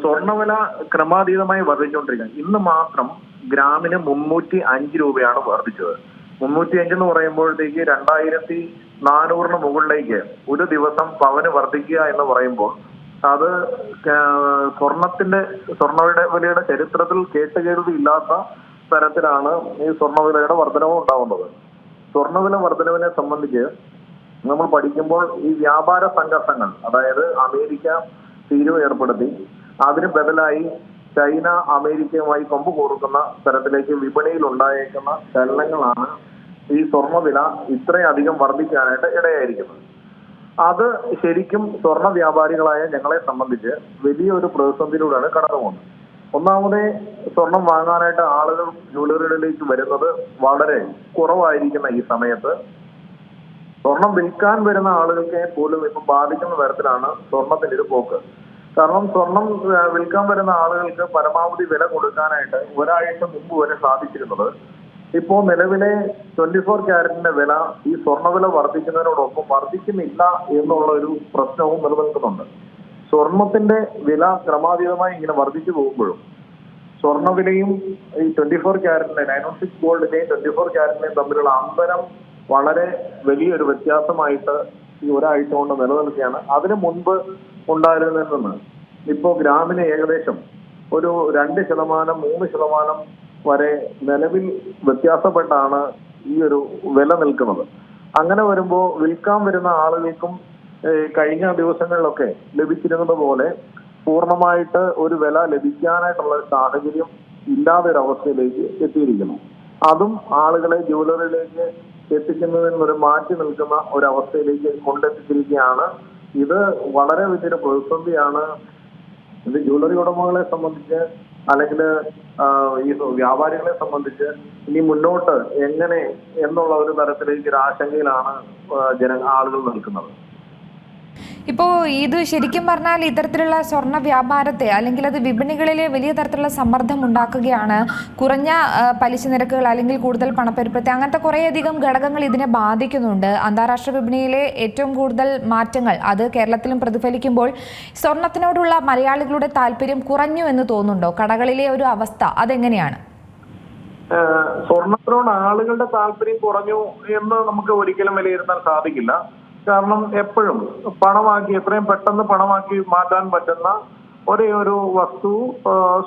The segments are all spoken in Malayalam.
സ്വർണവില ക്രമാതീതമായി വർദ്ധിച്ചുകൊണ്ടിരിക്കുന്നത് ഇന്ന് മാത്രം ഗ്രാമിന് മുന്നൂറ്റി അഞ്ച് രൂപയാണ് വർദ്ധിച്ചത്. മുന്നൂറ്റി അഞ്ച് എന്ന് പറയുമ്പോഴത്തേക്ക് രണ്ടായിരത്തി നാനൂറിന് മുകളിലേക്ക് ഒരു ദിവസം പവന് വർദ്ധിക്കുക എന്ന് പറയുമ്പോൾ അത് സ്വർണത്തിന്റെ സ്വർണവിലയുടെ വിലയുടെ ചരിത്രത്തിൽ കേട്ടുകേൾവി ഇല്ലാത്ത തരത്തിലാണ് ഈ സ്വർണവിലയുടെ വർധനവും ഉണ്ടാവുന്നത്. സ്വർണവില വർധനവിനെ സംബന്ധിച്ച് നമ്മൾ പഠിക്കുമ്പോൾ ഈ വ്യാപാര സംഘർഷങ്ങൾ അതായത് അമേരിക്ക തീരുവ ഏർപ്പെടുത്തി അതിന് ബദലായി ചൈന അമേരിക്കയുമായി കൊമ്പ് കോർക്കുന്ന തരത്തിലേക്ക് വിപണിയിൽ ഉണ്ടായേക്കുന്ന ചലനങ്ങളാണ് ഈ സ്വർണവില ഇത്രയധികം വർദ്ധിക്കാനായിട്ട് ഇടയായിരിക്കുന്നത്. അത് ശരിക്കും സ്വർണ വ്യാപാരികളായ ഞങ്ങളെ സംബന്ധിച്ച് വലിയൊരു പ്രതിസന്ധിയിലൂടെയാണ് കടന്നു പോകുന്നത്. ഒന്നാമത് സ്വർണം വാങ്ങാനായിട്ട് ആളുകൾ ജ്വല്ലറികളിലേക്ക് വരുന്നത് വളരെ കുറവായിരിക്കുന്ന ഈ സമയത്ത് സ്വർണം വിൽക്കാൻ വരുന്ന ആളുകൾക്ക് പോലും ഇപ്പം ബാധിക്കുന്ന തരത്തിലാണ് സ്വർണത്തിന്റെ ഒരു പോക്ക്. കാരണം സ്വർണം വിൽക്കാൻ വരുന്ന ആളുകൾക്ക് പരമാവധി വില കൊടുക്കാനായിട്ട് ഒരാഴ്ച മുമ്പ് വരെ സാധിച്ചിരുന്നത്. ഇപ്പോ നിലവിലെ ട്വന്റി ഫോർ ക്യാരറ്റിന്റെ വില ഈ സ്വർണവില വർദ്ധിക്കുന്നതിനോടൊപ്പം വർദ്ധിക്കുന്നില്ല എന്നുള്ള ഒരു പ്രശ്നവും നിലനിൽക്കുന്നുണ്ട്. സ്വർണത്തിന്റെ വില ക്രമാതീതമായി ഇങ്ങനെ വർദ്ധിച്ചു പോകുമ്പോഴും സ്വർണവിലയും ഈ ട്വന്റി ഫോർ ക്യാരറ്റിന്റെ നയൻ വൺ സിക്സ് ഗോൾഡിന്റെയും ട്വന്റി ഫോർ ക്യാരറ്റിന്റെയും തമ്മിലുള്ള അന്തരം വളരെ വലിയൊരു വ്യത്യാസമായിട്ട് ഈ ഒരാഴ്ച കൊണ്ട് നിലനിൽക്കുകയാണ്. അതിനു മുൻപ് ഉണ്ടായിരുന്നതിൽ നിന്ന് ഇപ്പോ ഗ്രാമിന് ഏകദേശം ഒരു രണ്ട് ശതമാനം മൂന്ന് ശതമാനം വരെ നിലവിൽ വ്യത്യാസപ്പെട്ടാണ് ഈ ഒരു വില നിൽക്കുന്നത്. അങ്ങനെ വരുമ്പോൾ വിൽക്കാൻ വരുന്ന ആളുകൾക്കും കഴിഞ്ഞ ദിവസങ്ങളിലൊക്കെ ലഭിച്ചിരുന്നത് പോലെ പൂർണമായിട്ട് ഒരു വില ലഭിക്കാനായിട്ടുള്ള ഒരു സാഹചര്യം ഇല്ലാതെ ഒരു അവസ്ഥയിലേക്ക് എത്തിയിരിക്കുന്നു. അതും ആളുകളെ ജ്വല്ലറിയിലേക്ക് എത്തിക്കുന്നതിൽ ഒരു മാറ്റി നിൽക്കുന്ന ഒരു അവസ്ഥയിലേക്ക് കൊണ്ടെത്തിച്ചിരിക്കുകയാണ്. ഇത് വളരെ വലിയൊരു പ്രതിസന്ധിയാണ് ഇത് ജ്വല്ലറി ഉടമകളെ സംബന്ധിച്ച് അല്ലെങ്കിൽ ഈ വ്യാപാരികളെ സംബന്ധിച്ച് ഇനി മുന്നോട്ട് എങ്ങനെ എന്നുള്ള ഒരു തരത്തിലേക്ക് ഒരു ആശങ്കയിലാണ് ജന ആളുകൾ നിൽക്കുന്നത്. ഇപ്പോൾ ഇത് ശരിക്കും പറഞ്ഞാൽ ഇത്തരത്തിലുള്ള സ്വർണ വ്യാപാരത്തെ അല്ലെങ്കിൽ അത് വിപണികളിൽ വലിയ തരത്തിലുള്ള സമ്മർദ്ദം ഉണ്ടാക്കുകയാണ്. കുറഞ്ഞ പലിശ നിരക്കുകൾ അല്ലെങ്കിൽ കൂടുതൽ പണപ്പെരുപ്പത്തെ അങ്ങനത്തെ കുറേയധികം ഘടകങ്ങൾ ഇതിനെ ബാധിക്കുന്നുണ്ട്. അന്താരാഷ്ട്ര വിപണിയിലെ ഏറ്റവും കൂടുതൽ മാറ്റങ്ങൾ അത് കേരളത്തിലും പ്രതിഫലിക്കുമ്പോൾ സ്വർണത്തിനോടുള്ള മലയാളികളുടെ താല്പര്യം കുറഞ്ഞു എന്ന് തോന്നുന്നുണ്ടോ? കടകളിലെ ഒരു അവസ്ഥ അതെങ്ങനെയാണ്? സ്വർണത്തിനോട് ആളുകളുടെ താല്പര്യം കുറഞ്ഞു എന്ന് നമുക്ക് ഒരിക്കലും വിലയിരുത്താൻ സാധിക്കില്ല. കാരണം എപ്പോഴും പണമാക്കി എത്രയും പെട്ടെന്ന് പണമാക്കി മാറ്റാൻ പറ്റുന്ന ഒരേ ഒരു വസ്തു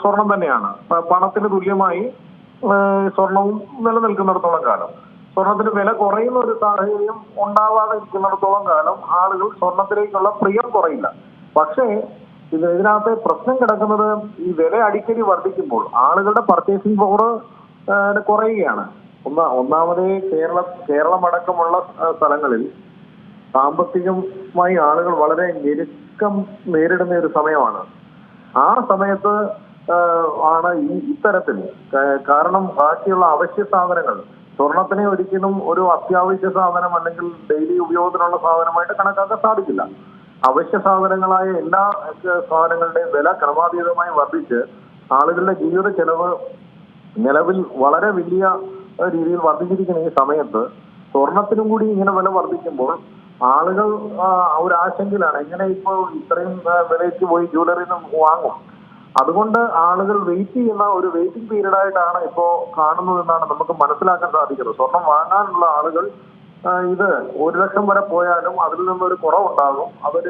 സ്വർണം തന്നെയാണ്. പണത്തിന് തുല്യമായി സ്വർണവും നിലനിൽക്കുന്നിടത്തോളം കാലം. സ്വർണത്തിന് വില കുറയുന്ന ഒരു സാഹചര്യം ഉണ്ടാവാതെ ഇരിക്കുന്നിടത്തോളം കാലം ആളുകൾ സ്വർണത്തിലേക്കുള്ള പ്രിയം കുറയില്ല. പക്ഷേ ഇത് ഇതിനകത്ത് പ്രശ്നം കിടക്കുന്നത് ഈ വില അടിക്കടി വർദ്ധിക്കുമ്പോൾ ആളുകളുടെ പർച്ചേസിംഗ് പവർ കുറയുകയാണ്. ഒന്നാമതേ കേരള കേരളം അടക്കമുള്ള സ്ഥലങ്ങളിൽ സാമ്പത്തികമായി ആളുകൾ വളരെ ഞെരുക്കം നേരിടുന്ന ഒരു സമയമാണ്. ആ സമയത്ത് ആണ് ഈ ഇത്തരത്തിൽ കാരണം ബാക്കിയുള്ള അവശ്യ സാധനങ്ങൾ സ്വർണത്തിനെ ഒരിക്കലും ഒരു അത്യാവശ്യ സാധനം അല്ലെങ്കിൽ ഡെയിലി ഉപയോഗത്തിനുള്ള സാധനമായിട്ട് കണക്കാക്കാൻ സാധിക്കില്ല. അവശ്യ സാധനങ്ങളായ എല്ലാ സാധനങ്ങളുടെയും വില ക്രമാതീതമായി വർദ്ധിച്ച് ആളുകളുടെ ജീവിത ചെലവ് നിലവിൽ വളരെ വലിയ രീതിയിൽ വർദ്ധിച്ചിരിക്കുന്ന ഈ സമയത്ത് സ്വർണത്തിനും കൂടി ഇങ്ങനെ വില വർദ്ധിക്കുമ്പോൾ ആളുകൾ ഒരു ആശങ്കയിലാണ്. എങ്ങനെ ഇപ്പോൾ ഇത്രയും വിലയ്ക്ക് പോയി ജ്വല്ലറി വാങ്ങും? അതുകൊണ്ട് ആളുകൾ വെയിറ്റ് ചെയ്യുന്ന ഒരു വെയിറ്റിംഗ് പീരീഡ് ആയിട്ടാണ് ഇപ്പോ കാണുന്നതെന്നാണ് നമുക്ക് മനസ്സിലാക്കാൻ സാധിക്കുന്നത്. സ്വർണം വാങ്ങാനുള്ള ആളുകൾ ഇത് ഒരു ലക്ഷം വരെ പോയാലും അതിൽ നിന്നൊരു കുറവുണ്ടാകും. അവർ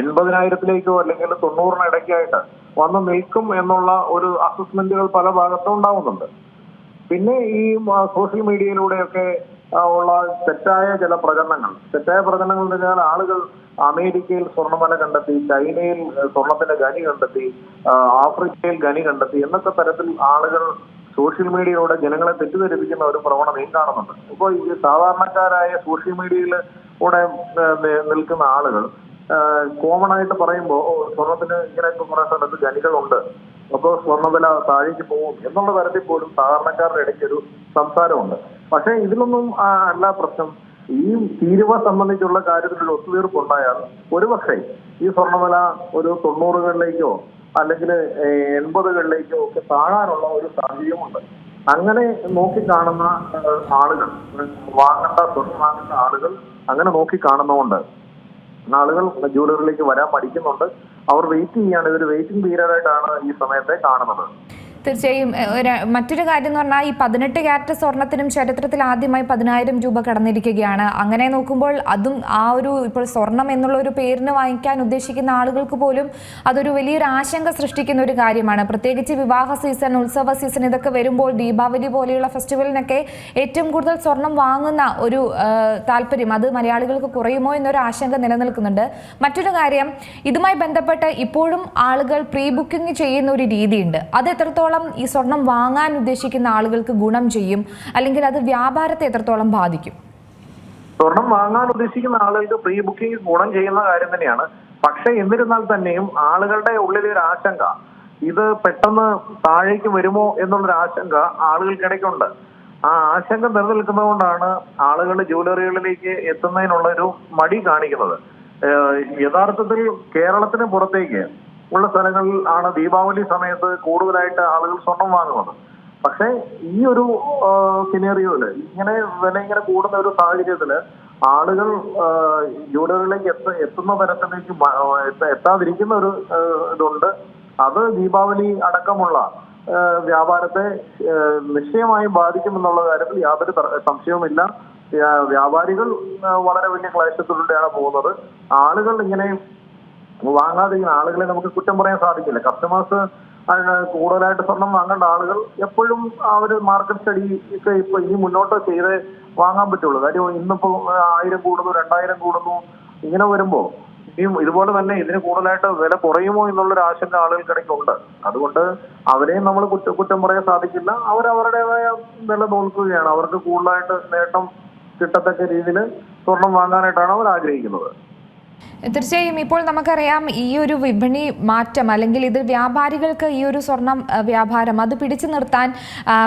എൺപതിനായിരത്തിലേക്കോ അല്ലെങ്കിൽ തൊണ്ണൂറിന് ഇടയ്ക്കായിട്ട് വന്ന് നിൽക്കും എന്നുള്ള ഒരു അസസ്മെന്റുകൾ പല ഭാഗത്തും ഉണ്ടാവുന്നുണ്ട്. പിന്നെ ഈ സോഷ്യൽ മീഡിയയിലൂടെയൊക്കെ ഉള്ള തെറ്റായ ചില പ്രചരണങ്ങൾ. തെറ്റായ പ്രചരണങ്ങൾ എന്ന് പറഞ്ഞാൽ ആളുകൾ അമേരിക്കയിൽ സ്വർണമല കണ്ടെത്തി ചൈനയിൽ സ്വർണത്തിന്റെ ഖനി കണ്ടെത്തി ആഫ്രിക്കയിൽ ഖനി കണ്ടെത്തി എന്നൊക്കെ തരത്തിൽ ആളുകൾ സോഷ്യൽ മീഡിയയിലൂടെ ജനങ്ങളെ തെറ്റിദ്ധരിപ്പിക്കുന്ന ഒരു പ്രവണതയും കാണുന്നുണ്ട്. ഇപ്പോൾ ഈ സാധാരണക്കാരായ സോഷ്യൽ മീഡിയയിൽ കൂടെ നിൽക്കുന്ന ആളുകൾ കോമൺ ആയിട്ട് പറയുമ്പോൾ സ്വർണത്തിന് ഇങ്ങനെയൊക്കെ കുറെ സ്ഥലത്ത് ഖനികളുണ്ട്. അപ്പോൾ സ്വർണവില താഴേക്ക് പോകും എന്നുള്ള തരത്തിൽ പോലും സാധാരണക്കാരുടെ ഇടയ്ക്ക് ഒരു സംസാരമുണ്ട്. പക്ഷേ ഇതിലൊന്നും അല്ല പ്രശ്നം. ഈ തീരുവ സംബന്ധിച്ചുള്ള കാര്യത്തിൽ ഒരു ഒത്തുതീർപ്പ് ഉണ്ടായാൽ ഒരുപക്ഷെ ഈ സ്വർണവില ഒരു തൊണ്ണൂറുകളിലേക്കോ അല്ലെങ്കിൽ എൺപതുകളിലേക്കോ ഒക്കെ താഴാനുള്ള ഒരു സാഹചര്യമുണ്ട്. അങ്ങനെ നോക്കി കാണുന്ന ആളുകൾ വാങ്ങേണ്ട സ്വർണം വാങ്ങേണ്ട ആളുകൾ അങ്ങനെ നോക്കി കാണുന്നതുകൊണ്ട് ആളുകൾ ജ്വല്ലറിയിലേക്ക് വരാൻ പഠിക്കുന്നുണ്ട്. അവർ വെയിറ്റ് ചെയ്യാണ്. ഇതൊരു വെയിറ്റിംഗ് പീരീഡ് ആയിട്ടാണ് ഈ സമയത്തെ കാണുന്നത്. തീർച്ചയായും മറ്റൊരു കാര്യം എന്ന് പറഞ്ഞാൽ ഈ പതിനെട്ട് ക്യാരറ്റ് സ്വർണത്തിനും ചരിത്രത്തിൽ ആദ്യമായി പതിനായിരം രൂപ കടന്നിരിക്കുകയാണ്. അങ്ങനെ നോക്കുമ്പോൾ അതും ആ ഒരു ഇപ്പോൾ സ്വർണം എന്നുള്ള ഒരു പേരിന് വാങ്ങിക്കാൻ ഉദ്ദേശിക്കുന്ന ആളുകൾക്ക് പോലും അതൊരു വലിയൊരു ആശങ്ക സൃഷ്ടിക്കുന്ന ഒരു കാര്യമാണ്. പ്രത്യേകിച്ച് വിവാഹ സീസൺ ഉത്സവ സീസൺ ഇതൊക്കെ വരുമ്പോൾ ദീപാവലി പോലെയുള്ള ഫെസ്റ്റിവലിനൊക്കെ ഏറ്റവും കൂടുതൽ സ്വർണം വാങ്ങുന്ന ഒരു താല്പര്യം അത് മലയാളികൾക്ക് കുറയുമോ എന്നൊരു ആശങ്ക നിലനിൽക്കുന്നുണ്ട്. മറ്റൊരു കാര്യം ഇതുമായി ബന്ധപ്പെട്ട് ഇപ്പോഴും ആളുകൾ പ്രീ ബുക്കിംഗ് ചെയ്യുന്ന ഒരു രീതിയുണ്ട്. അത് എത്രത്തോളം ഈ സ്വർണം വാങ്ങാൻ ഉദ്ദേശിക്കുന്ന ആളുകൾക്ക് ഗുണം ചെയ്യും? അല്ലെങ്കിൽ അത് വ്യാപാരത്തെ എത്രത്തോളം ബാധിക്കും? സ്വർണം വാങ്ങാൻ ഉദ്ദേശിക്കുന്ന ആളുകൾക്ക് പ്രീ ബുക്കിംഗ് ഗുണം ചെയ്യുന്ന കാര്യം തന്നെയാണ്. പക്ഷെ എന്നിരുന്നാൽ തന്നെയും ആളുകളുടെ ഉള്ളിലെ ഒരു ആശങ്ക ഇത് പെട്ടെന്ന് താഴേക്ക് വരുമോ എന്നുള്ളൊരു ആശങ്ക ആളുകൾക്കിടയ്ക്കുണ്ട്. ആ ആശങ്ക നിലനിൽക്കുന്നതുകൊണ്ടാണ് ആളുകൾ ജ്വല്ലറികളിലേക്ക് എത്തുന്നതിനുള്ള ഒരു മടി കാണിക്കുന്നത്. യഥാർത്ഥത്തിൽ കേരളത്തിന് പുറത്തേക്ക് ഉള്ള സ്ഥലങ്ങളിൽ ആണ് ദീപാവലി സമയത്ത് കൂടുതലായിട്ട് ആളുകൾ സ്വർണം വാങ്ങുന്നത്. പക്ഷേ ഈ ഒരു സിനേറിയോയിൽ ഇങ്ങനെ വില ഇങ്ങനെ കൂടുന്ന ഒരു സാഹചര്യത്തിൽ ആളുകൾ ജ്വല്ലറികളിലേക്ക് എത്ത എത്തുന്ന തരത്തിലേക്ക് എത്താതിരിക്കുന്ന ഒരു ഇതുണ്ട്. അത് ദീപാവലി അടക്കമുള്ള വ്യാപാരത്തെ നിശ്ചയമായും ബാധിക്കുമെന്നുള്ള കാര്യത്തിൽ യാതൊരു സംശയവുമില്ല. വ്യാപാരികൾ വളരെ വലിയ ക്ലേശത്തിലൂടെയാണ് പോകുന്നത്. ആളുകൾ ഇങ്ങനെ വാങ്ങാതിരിക്കുന്ന ആളുകളെ നമുക്ക് കുറ്റം പറയാൻ സാധിക്കില്ല. കസ്റ്റമേഴ്സ് കൂടുതലായിട്ട് സ്വർണം വാങ്ങേണ്ട ആളുകൾ എപ്പോഴും അവർ മാർക്കറ്റ് സ്റ്റഡി ഒക്കെ ഇപ്പൊ ഇനി മുന്നോട്ട് ചെയ്ത് വാങ്ങാൻ പറ്റുള്ളൂ. കാര്യം ഇന്നിപ്പോ ആയിരം കൂടുന്നു രണ്ടായിരം കൂടുന്നു ഇങ്ങനെ വരുമ്പോ ഇനിയും ഇതുപോലെ തന്നെ ഇതിന് കൂടുതലായിട്ട് വില കുറയുമോ എന്നുള്ളൊരു ആശങ്ക ആളുകൾക്കിടയ്ക്കുണ്ട്. അതുകൊണ്ട് അവരെയും നമ്മൾ കുറ്റ കുറ്റം പറയാൻ സാധിക്കില്ല. അവർ വില നോക്കുകയാണ് അവർക്ക് കൂടുതലായിട്ട് നേട്ടം കിട്ടത്തക്ക രീതിയിൽ സ്വർണം വാങ്ങാനായിട്ടാണ് അവർ ആഗ്രഹിക്കുന്നത്. തീർച്ചയായും ഇപ്പോൾ നമുക്കറിയാം ഈ ഒരു വിപണി മാറ്റം അല്ലെങ്കിൽ ഇത് വ്യാപാരികൾക്ക് ഈ ഒരു സ്വർണം വ്യാപാരം അത് പിടിച്ചു നിർത്താൻ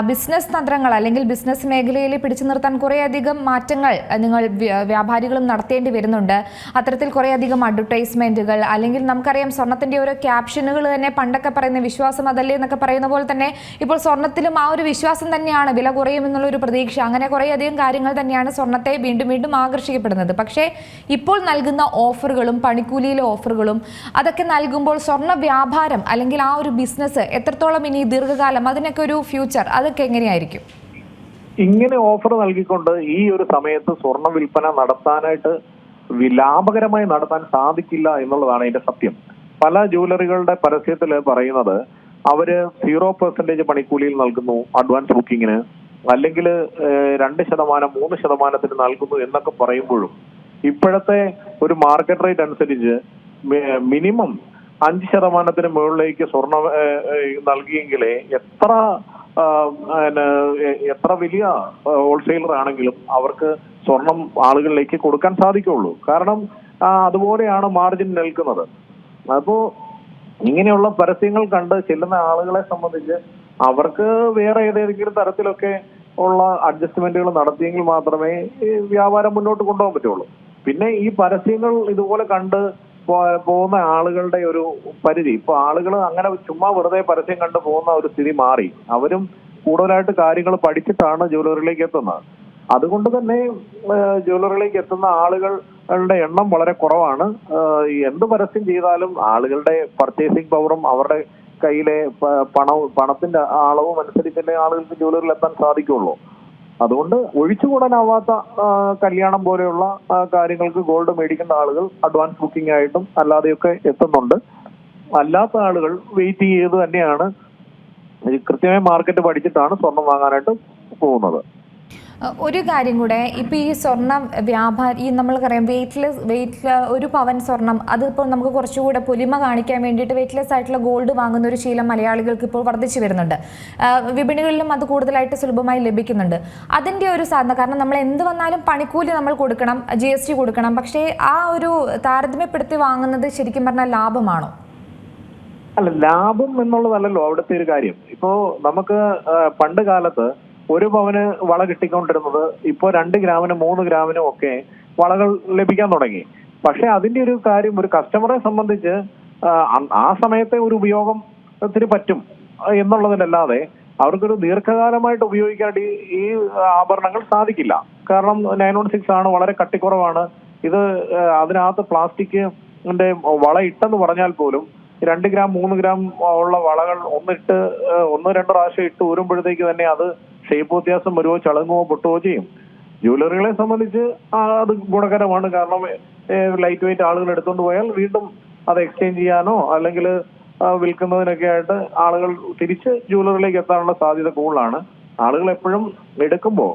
ബിസിനസ് തന്ത്രങ്ങൾ അല്ലെങ്കിൽ ബിസിനസ് മേഖലയിൽ പിടിച്ചു നിർത്താൻ കുറേയധികം മാറ്റങ്ങൾ നിങ്ങൾ വ്യ- വ്യാപാരികളും നടത്തേണ്ടി വരുന്നുണ്ട്. അത്തരത്തിൽ കുറേയധികം അഡ്വർടൈസ്മെന്റുകൾ അല്ലെങ്കിൽ നമുക്കറിയാം സ്വർണത്തിന്റെ ഓരോ ക്യാപ്ഷനുകൾ തന്നെ പണ്ടൊക്കെ പറയുന്ന വിശ്വാസം അതല്ലേ എന്നൊക്കെ പറയുന്ന പോലെ തന്നെ ഇപ്പോൾ സ്വർണത്തിലും ആ ഒരു വിശ്വാസം തന്നെയാണ് വില കുറയും എന്നുള്ള ഒരു പ്രതീക്ഷ. അങ്ങനെ കുറേയധികം കാര്യങ്ങൾ തന്നെയാണ് സ്വർണത്തെ വീണ്ടും വീണ്ടും ആകർഷിക്കപ്പെടുന്നത്. പക്ഷേ ഇപ്പോൾ നൽകുന്ന ഓഫറുകളും പണിക്കൂലിയിലെ ഓഫറുകളും അതൊക്കെ നൽകുമ്പോൾ സ്വർണ വ്യാപാരം അല്ലെങ്കിൽ ആ ഒരു ബിസിനസ് എത്രത്തോളം ഇനി ദീർഘകാലം അതിനൊക്കെ ഒരു ഫ്യൂച്ചർ അതൊക്കെ എങ്ങനെയായിരിക്കും? ഇങ്ങനെ ഓഫർ നൽകിക്കൊണ്ട് ഈ ഒരു സമയത്ത് സ്വർണ വിൽപ്പന നടത്താനായിട്ട് ലാഭകരമായി നടത്താൻ സാധിക്കില്ല എന്നുള്ളതാണ് അതിന്റെ സത്യം. പല ജ്വല്ലറികളുടെ പരസ്യത്തിൽ പറയുന്നത് അവർ സീറോ പെർസെന്റേജ് പണിക്കൂലിയിൽ നൽകുന്നു അഡ്വാൻസ് ബുക്കിങ്ങിന് അല്ലെങ്കിൽ രണ്ട് ശതമാനം മൂന്ന് ശതമാനത്തിന് നൽകുന്നു എന്നൊക്കെ പറയുമ്പോഴും ഇപ്പോഴത്തെ ഒരു മാർക്കറ്റ് റേറ്റ് അനുസരിച്ച് മിനിമം അഞ്ച് ശതമാനത്തിന് മുകളിലേക്ക് സ്വർണം ഏഹ്, ഏഹ്, നൽകിയെങ്കിലേ എത്ര എത്ര വലിയ ഹോൾസെയിലർ ആണെങ്കിലും അവർക്ക് സ്വർണം ആളുകളിലേക്ക് കൊടുക്കാൻ സാധിക്കുള്ളൂ. കാരണം അതുപോലെയാണ് മാർജിൻ നിൽക്കുന്നത്. അപ്പോ ഇങ്ങനെയുള്ള പരസ്യങ്ങൾ കണ്ട് ചെല്ലുന്ന ആളുകളെ സംബന്ധിച്ച് അവർക്ക് വേറെ ഏതെങ്കിലും തരത്തിലൊക്കെ ഉള്ള അഡ്ജസ്റ്റ്മെന്റുകൾ നടത്തിയെങ്കിൽ മാത്രമേ വ്യാപാരം മുന്നോട്ട് കൊണ്ടുപോകാൻ പറ്റുള്ളൂ. പിന്നെ ഈ പരസ്യങ്ങൾ ഇതുപോലെ കണ്ട് പോകുന്ന ആളുകളുടെ ഒരു പരിധി. ഇപ്പൊ ആളുകൾ അങ്ങനെ ചുമ്മാ വെറുതെ പരസ്യം കണ്ട് പോകുന്ന ഒരു സ്ഥിതി മാറി. അവരും കൂടുതലായിട്ട് കാര്യങ്ങൾ പഠിച്ചിട്ടാണ് ജ്വല്ലറിയിലേക്ക് എത്തുന്നത്. അതുകൊണ്ട് തന്നെ ജ്വല്ലറിയിലേക്ക് എത്തുന്ന ആളുകളുടെ എണ്ണം വളരെ കുറവാണ്. എന്ത് പരസ്യം ചെയ്താലും ആളുകളുടെ പർച്ചേസിംഗ് പവറും അവരുടെ കയ്യിലെ പണവും പണത്തിന്റെ അളവും അനുസരിച്ചല്ലേ ആളുകൾക്ക് ജ്വല്ലറിയിൽ എത്താൻ സാധിക്കുള്ളൂ. അതുകൊണ്ട് ഒഴിച്ചുകൂടാനാവാത്ത കല്യാണം പോലെയുള്ള കാര്യങ്ങൾക്ക് ഗോൾഡ് മേടിക്കുന്ന ആളുകൾ അഡ്വാൻസ് ബുക്കിംഗ് ആയിട്ടും അല്ലാതെയൊക്കെ എത്തുന്നുണ്ട്. അല്ലാത്ത ആളുകൾ വെയിറ്റ് ചെയ്ത് തന്നെയാണ്. കൃത്യമായി മാർക്കറ്റ് പഠിച്ചിട്ടാണ് സ്വർണം വാങ്ങാനായിട്ട് പോകുന്നത്. ഒരു കാര്യം കൂടെ ഇപ്പം ഈ സ്വർണം വ്യാപാരി ഈ നമ്മൾക്കറിയാം വെയിറ്റ്ലെസ് വെയിറ്റ് ഒരു പവൻ സ്വർണം അതിപ്പോൾ നമുക്ക് കുറച്ചുകൂടെ പൊലിമ കാണിക്കാൻ വേണ്ടിയിട്ട് വെയിറ്റ്ലെസ് ആയിട്ടുള്ള ഗോൾഡ് വാങ്ങുന്ന ഒരു ശീലം മലയാളികൾക്ക് ഇപ്പോൾ വർദ്ധിച്ചു വരുന്നുണ്ട്. വിപണികളിലും അത് കൂടുതലായിട്ട് സുലഭമായി ലഭിക്കുന്നുണ്ട്. അതിന്റെ ഒരു സാധനം കാരണം നമ്മൾ എന്ത് വന്നാലും പണിക്കൂലി നമ്മൾ കൊടുക്കണം ജി എസ് ടി കൊടുക്കണം പക്ഷേ ആ ഒരു താരതമ്യപ്പെടുത്തി വാങ്ങുന്നത് ശരിക്കും പറഞ്ഞാൽ ലാഭമാണോ? അല്ല ലാഭം എന്നുള്ളതല്ലല്ലോ അവിടുത്തെ ഒരു കാര്യം. ഇപ്പോ നമുക്ക് പണ്ട് കാലത്ത് ഒരു പവന് വള കിട്ടിക്കൊണ്ടിരുന്നത് ഇപ്പോ രണ്ട് ഗ്രാമിനും മൂന്ന് ഗ്രാമിനും ഒക്കെ വളകൾ ലഭിക്കാൻ തുടങ്ങി. പക്ഷെ അതിന്റെ ഒരു കാര്യം ഒരു കസ്റ്റമറെ സംബന്ധിച്ച് ആ, സമയത്തെ ഒരു ഉപയോഗത്തിന് പറ്റും എന്നുള്ളതിനല്ലാതെ അവർക്കൊരു ദീർഘകാലമായിട്ട് ഉപയോഗിക്കാനായിട്ട് ഈ ആഭരണങ്ങൾ സാധിക്കില്ല. കാരണം നയൻ വൺ സിക്സ് ആണ് വളരെ കട്ടിക്കുറവാണ്. ഇത് അതിനകത്ത് പ്ലാസ്റ്റിക് വള ഇട്ടെന്ന് പറഞ്ഞാൽ പോലും രണ്ട് ഗ്രാം മൂന്ന് ഗ്രാം ഉള്ള വളകൾ ഒന്നിട്ട് ഒന്ന് രണ്ട് പ്രാവശ്യം ഇട്ട് ഊരുമ്പോഴത്തേക്ക് തന്നെ അത് ഷേപ്പ് വ്യത്യാസം വരുമോ ചളങ്ങുമോ പൊട്ടുകയോ ചെയ്യും. ജ്വല്ലറികളെ സംബന്ധിച്ച് അത് ഗുണകരമാണ്. കാരണം ലൈറ്റ് വെയിറ്റ് ആളുകൾ എടുത്തുകൊണ്ട് പോയാൽ വീണ്ടും അത് എക്സ്ചേഞ്ച് ചെയ്യാനോ അല്ലെങ്കിൽ വിൽക്കുന്നതിനൊക്കെ ആയിട്ട് ആളുകൾ തിരിച്ച് ജ്വല്ലറിയിലേക്ക് എത്താനുള്ള സാധ്യത കൂടുതലാണ്. ആളുകൾ എപ്പോഴും എടുക്കുമ്പോൾ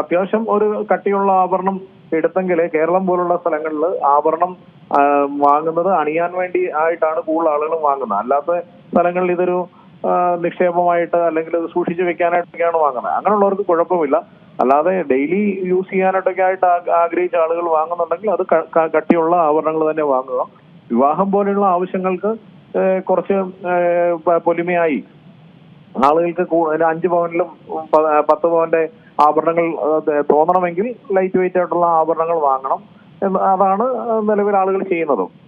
അത്യാവശ്യം ഒരു കട്ടിയുള്ള ആഭരണം എടുത്തെങ്കിൽ കേരളം പോലുള്ള സ്ഥലങ്ങളിൽ ആഭരണം വാങ്ങുന്നത് അണിയാൻ വേണ്ടി ആയിട്ടാണ് കൂടുതൽ ആളുകളും വാങ്ങുന്നത്. അല്ലാത്ത സ്ഥലങ്ങളിൽ ഇതൊരു നിക്ഷേപമായിട്ട് അല്ലെങ്കിൽ അത് സൂക്ഷിച്ചു വെക്കാനായിട്ടൊക്കെയാണ് വാങ്ങുന്നത്. അങ്ങനെയുള്ളവർക്ക് കുഴപ്പമില്ല. അല്ലാതെ ഡെയിലി യൂസ് ചെയ്യാനായിട്ടൊക്കെ ആയിട്ട് ആഗ്രഹിച്ച ആളുകൾ വാങ്ങുന്നുണ്ടെങ്കിൽ അത് കട്ടിയുള്ള ആഭരണങ്ങൾ തന്നെ വാങ്ങുക. വിവാഹം പോലെയുള്ള ആവശ്യങ്ങൾക്ക് കുറച്ച് പൊലിമയായി. ആളുകൾക്ക് അഞ്ച് പവനിലും പത്ത് പവന്റെ ആഭരണങ്ങൾ തോന്നണമെങ്കിൽ ലൈറ്റ് വെയിറ്റ് ആയിട്ടുള്ള ആഭരണങ്ങൾ വാങ്ങണം. അതാണ് നിലവിൽ ആളുകൾ ചെയ്യുന്നതും.